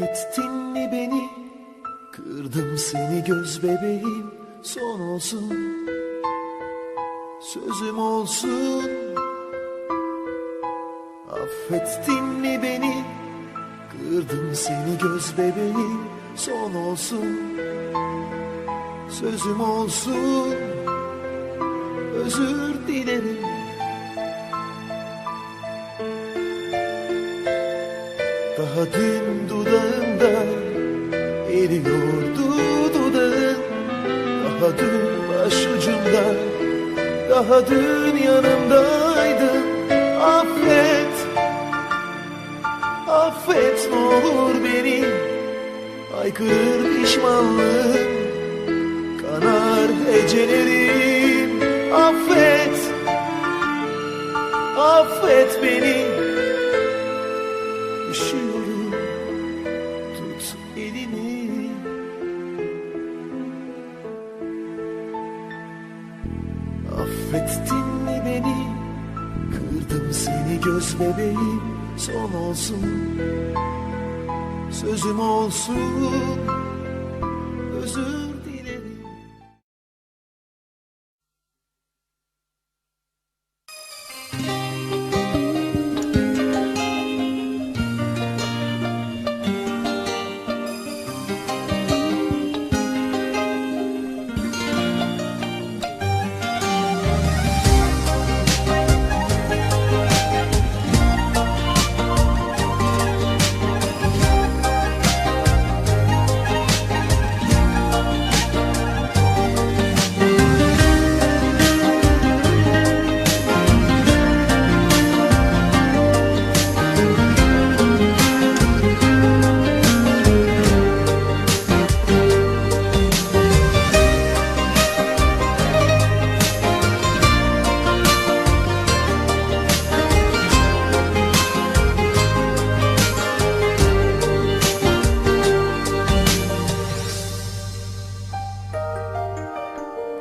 Affettin mi beni? Kırdım seni göz bebeğim. Son olsun. Sözüm olsun. Affettin mi beni? Kırdım seni göz bebeğim. Son olsun. Sözüm olsun. Özür dilerim Daha dün dudağında eriyordu dudağın Daha dün başucumda Daha dün yanımdaydın Affet Affet ne olur beni. Aykırır pişmanlığım Kanar hecelerim Affet Affet beni Tut elimi Affettin mi beni? Kırdım seni göz bebeğim. Son olsun. Sözüm olsun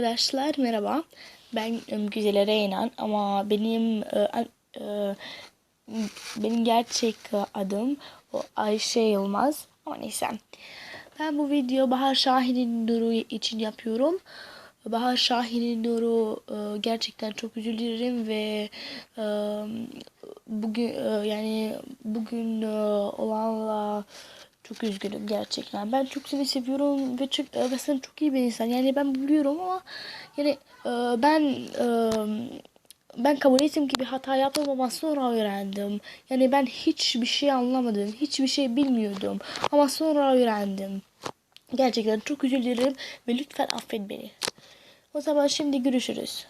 Arkadaşlar merhaba. Ben em, Güzele Reynan ama benim a- e, benim gerçek adım Ayşe Yılmaz. Ama neyse. Ben bu video Bahar Şahin'in Nuru için yapıyorum. Bahar Şahin'in Nuru gerçekten çok üzülürüm ve bugün yani bugün olanla çok üzgünüm gerçekten. Ben çok seni seviyorum ve çok ve sen çok iyi bir insan. Yani ben biliyorum ama yani e, ben e, ben kabul ettim ki bir hata yaptım ama sonra öğrendim. Yani ben hiçbir şey anlamadım. Hiçbir şey bilmiyordum. Ama sonra öğrendim. Gerçekten çok üzülürüm ve lütfen affet beni. O zaman şimdi görüşürüz.